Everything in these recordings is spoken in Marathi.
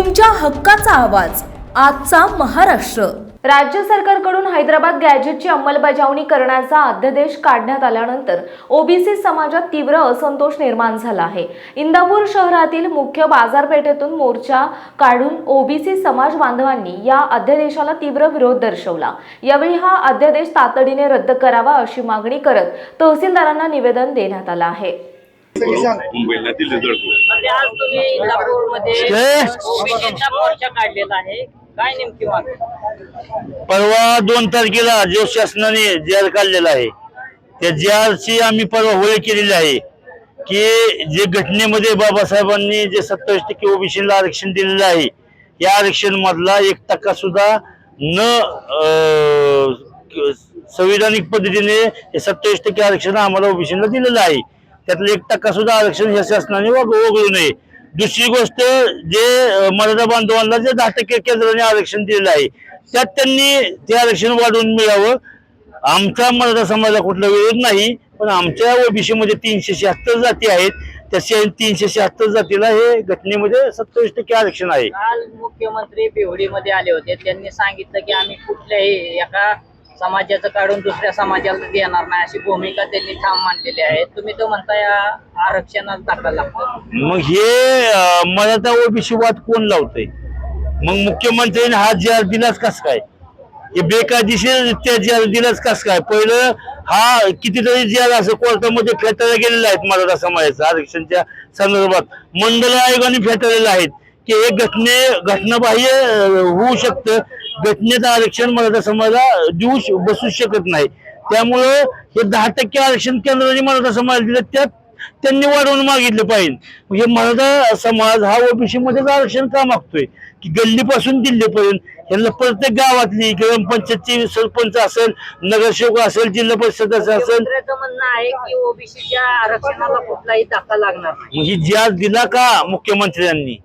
तुमच्या हक्काचा आवाज. आजचा महाराष्ट्र. राज्य सरकारकडून हैदराबाद गॅजेटची अंमलबजावणी करण्याचा अध्यादेश काढण्यात आल्यानंतर ओबीसी समाजात तीव्र असंतोष निर्माण झाला आहे. इंदापूर शहरातील मुख्य बाजारपेठेतून मोर्चा काढून ओबीसी समाज बांधवांनी या अध्यादेशाला तीव्र विरोध दर्शवला. यावेळी हा अध्यादेश तातडीने रद्द करावा अशी मागणी करत तहसीलदारांना निवेदन देण्यात आलं आहे. मुंबईला दिले जळतो म्हणजे आज तुम्ही इंदापूरमध्ये मोर्चा काढलेला आहे. काय नेमकी मागणी? परवा दोन तारखेला जो शासनाने जी आर काढलेला आहे त्या जी आरची आम्ही परवा होळी केलेली आहे की जे घटनेमध्ये बाबासाहेबांनी जे सत्तावीस टक्के ओबीसीला आरक्षण दिलेलं आहे या आरक्षण मधला एक टक्का सुद्धा न संविधानिक पद्धतीने हे सत्तावीस टक्के आरक्षण आम्हाला ओबीसीला दिलेलं आहे. त्यातलं एक टक्का सुद्धा आरक्षण शासनाने वगळू नये. दुसरी गोष्ट जे मराठा बांधवांना जे दहा टक्के केंद्राने आरक्षण दिलेलं आहे त्यात त्यांनी ते आरक्षण वाढवून मिळावं. आमचा मराठा समाजाला कुठला विरोध नाही पण आमच्या ओबीसीमध्ये तीनशे शहात्तर जाती आहेत. त्या शे- तीनशे शहात्तर जातीला हे घटनेमध्ये सत्तावीस टक्के आरक्षण आहे. काल मुख्यमंत्री बिवडीमध्ये आले होते. त्यांनी सांगितलं की आम्ही कुठल्याही एका समाजाचं काढून दुसऱ्या समाजाला देणार नाही अशी भूमिका त्यांनी ठाम मांडलेली आहे. तुम्ही तो म्हणताय या आरक्षणात धक्का लागतो. मग हे मनाचा ओबीसी वाद कोण लावतोय? मग मुख्यमंत्र्यांनी हा जर दिलाच कस काय? हे बेकायदेशीर त्या जर दिलाच कस काय? पहिलं हा कितीतरी जेल असं कोर्टामध्ये फेटाळल्या गेलेला आहेत मराठा समाजाचा आरक्षणच्या संदर्भात. मंडळ आयोगाने फेटाळलेला आहेत. की हे घटने घटनाबाह्य होऊ शकतं. घटनेचं आरक्षण मराठा समाजाला देऊ बसू शकत नाही. त्यामुळं हे दहा टक्के आरक्षण केंद्राने मराठा समाज दिलं त्यात त्यांनी वाढवून मागितलं पाहिजे. म्हणजे मराठा समाज हा ओबीसी मध्येच आरक्षण का मागतोय? की गल्लीपासून दिल्लीपर्यंत यांना प्रत्येक गावातली ग्रामपंचायतची सरपंच असेल नगरसेवक असेल जिल्हा परिषद असेल म्हणणं आहे की ओबीसीच्या आरक्षणाला कुठलाही धक्का लागणार नाही. मग ही जी दिला का मुख्यमंत्र्यांनी?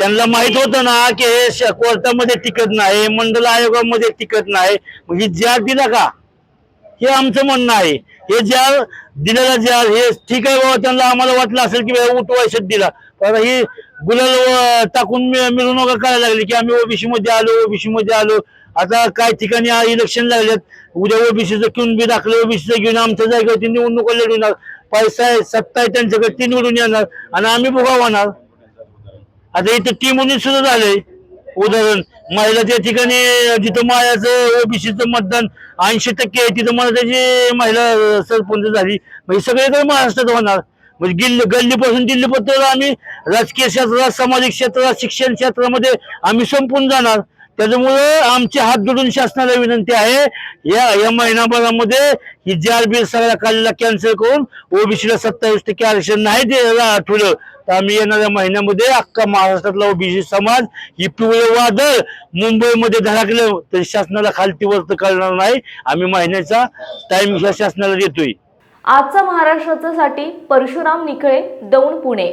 त्यांना माहीत होतं ना की हे कोर्टामध्ये टिकत नाही मंडल आयोगामध्ये टिकत नाही. मग ही जार दिला का? हे आमचं म्हणणं आहे. हे जार दिलेला जार हे ठीक आहे बाबा त्यांना आम्हाला वाटलं असेल की बाबा उठवायचं दिला. पण ही गुलाल टाकून मि- मिरवणुका करायला लागली की आम्ही ओबीसी मध्ये आलो ओबीसी मध्ये आलो. आता काय ठिकाणी इलेक्शन लागलेत उद्या ओबीसीचं घेऊन बी दाखलं ओबीसीचं घेऊन आमच्या जागेवरती निवडणुका लढवणार. पैसा आहे सत्ता आहे त्यांच्याकडे ती निवडून येणार. आणि आम्ही भोगावणार आता इथं टीम म्हणून सुद्धा झालंय. उदाहरण महिला त्या ठिकाणी जिथं मायाचं ओबीसीचं मतदान ऐंशी टक्के आहे तिथं मला त्याची महिला सरपंच झाली. म्हणजे सगळीकडे महाराष्ट्रात होणार. म्हणजे गिल्ली गल्लीपासून दिल्लीपर्यंत आम्ही राजकीय क्षेत्रात सामाजिक क्षेत्रात शिक्षण क्षेत्रामध्ये आम्ही संपून जाणार. त्याच्यामुळे आमचे हात जोडून शासनाला विनंती आहे या या महिनाभरामध्ये ही जे आर बी सगळ्या काढलेला कॅन्सल करून ओबीसीला सत्तावीस टक्के आरक्षण नाही द्यायला आठवलं. तर आम्ही येणाऱ्या महिन्यामध्ये अख्खा महाराष्ट्रातला ओबीसी समाज ही पिवळे वादळ मुंबईमध्ये धडकलं तर शासनाला खालती वर्त करणार नाही. आम्ही महिन्याचा टाइम शासनाला देतोय. आजचा महाराष्ट्राचा साठी परशुराम निखळे दौंड पुणे.